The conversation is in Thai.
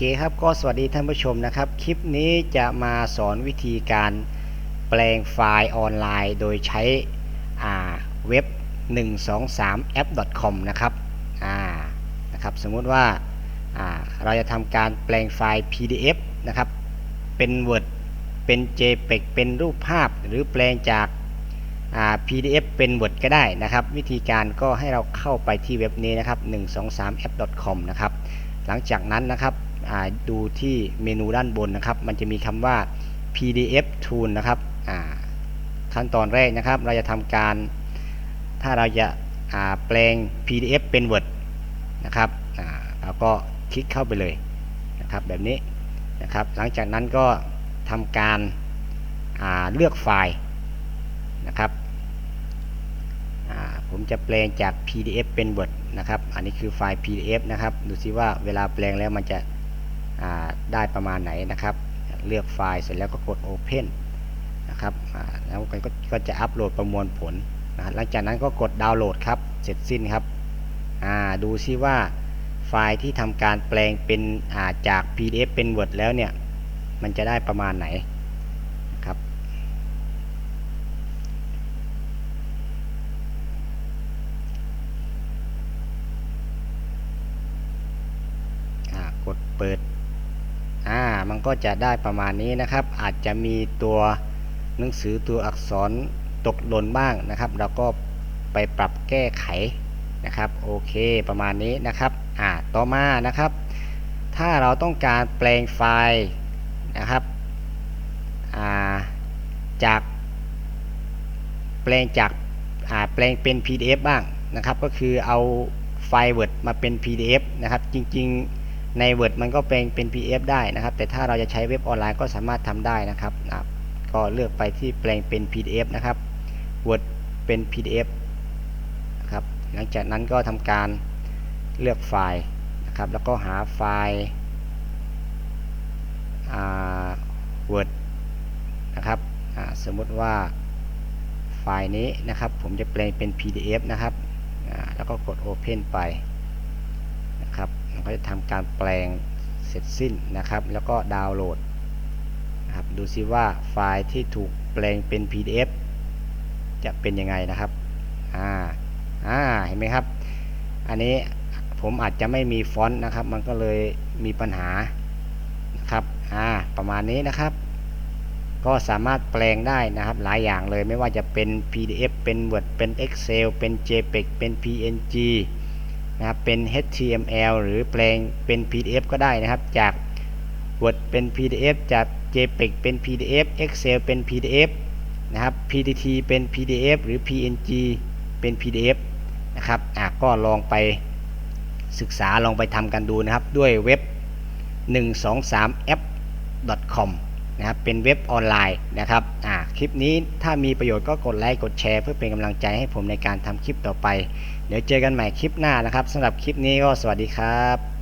เคครับก็สวัสดีท่านผู้ชมนะครับ คลิปนี้จะมาสอนวิธีการแปลงไฟล์ออนไลน์ โดยใช้อาเว็บ 123app.com นะครับนะครับ สมมุติว่าาเราจะทำการแปลงไฟล์ PDF นะครับ เป็น Word เป็น JPEG เป็นรูปภาพหรือแปลงจากา PDF เป็น Word ก็ได้นะครับ วิธีการก็ให้เราเข้าไปที่เว็บนี้นะครับ 123app.com นะครับหลังจากนั้นนะครับ ดูที่เมนูด้านบนนะครับ มันจะมีคำว่า PDF tool นะครับขั้นตอนแรกนะครับ เราจะทำการ ถ้าเราจะแปลง PDF เป็น Word นะครับเราก็คลิกเข้าไปเลยนะครับแบบนี้นะครับ หลังจากนั้นก็ทำการเลือกไฟล์นะครับผมจะแปลงจาก PDF เป็น Word นะครับ อันนี้คือไฟล์ PDF นะครับ ดูซิว่าเวลาแปลงแล้วมันจะ ได้ประมาณไหนนะครับ เลือกไฟล์เสร็จแล้วก็กด Open นะครับแล้วก็จะอัปโหลดประมวลผลนะหลังจากนั้นก็กดดาวน์โหลดครับเสร็จสิ้นครับดูซิว่าไฟล์ที่ทำการแปลงเป็นจาก PDF เป็น Word แล้วเนี่ย มันจะได้ประมาณไหนกดเปิด มันก็จะได้ประมาณนี้นะครับ อาจจะมีตัวหนังสือตัวอักษรตกหล่นบ้างนะครับ เราก็ไปปรับแก้ไขนะครับโอเคประมาณนี้นะครับอ่าต่อมานะครับ ถ้าเราต้องการแปลงไฟล์นะครับอ่าจากแปลงจากอ่าแปลงเป็น PDF บ้างนะครับ ก็คือเอาไฟล์ Word มาเป็น PDF นะครับ จริงๆ ใน Word มันก็เป็นเป็น PDF ได้นะครับ แต่ถ้าเราจะใช้เว็บออนไลน์ก็สามารถทำได้นะครับนะก็เลือกไปที่แปลงเป็น PDF นะครับ Word เป็น PDF นะครับหลังจากนั้นก็ทำการเลือกไฟล์นะครับ แล้วก็หาไฟล์ Word นะครับสมมติว่าไฟล์นี้นะครับ ผมจะแปลงเป็น PDF นะครับแล้วก็กด Open ไป ก็จะทำการแปลงเสร็จสิ้นนะครับ แล้วก็ดาวน์โหลดนะครับดูซิว่าไฟล์ที่ถูกแปลงเป็น PDF จะเป็นยังไงนะครับอ่าอ่าเห็นไหมครับ อันนี้ผมอาจจะไม่มีฟอนต์นะครับ มันก็เลยมีปัญหานะครับอ่าประมาณนี้นะครับ ก็สามารถแปลงได้นะครับ หลายอย่างเลยไม่ว่าจะเป็น PDF เป็น Word เป็น Excel เป็น JPEG เป็น PNG นะครับเป็น HTML หรือแปลงเป็น PDF ก็ได้นะครับ จาก Word เป็น PDF จาก JPEG เป็น PDF Excel เป็น PDF นะครับ PPT เป็น PDF หรือ PNG เป็น PDF นะครับอะก็ลองไปศึกษาลองไปทำกันดูนะครับ ด้วยเว็บ 123app.com นะครับเป็นเว็บออนไลน์นะครับอ่าคลิปนี้ถ้ามีประโยชน์ก็กดไลค์กดแชร์เพื่อเป็นกำลังใจให้ผมในการทำคลิปต่อไป เดี๋ยวเจอกันใหม่คลิปหน้านะครับสำหรับคลิปนี้ก็สวัสดีครับ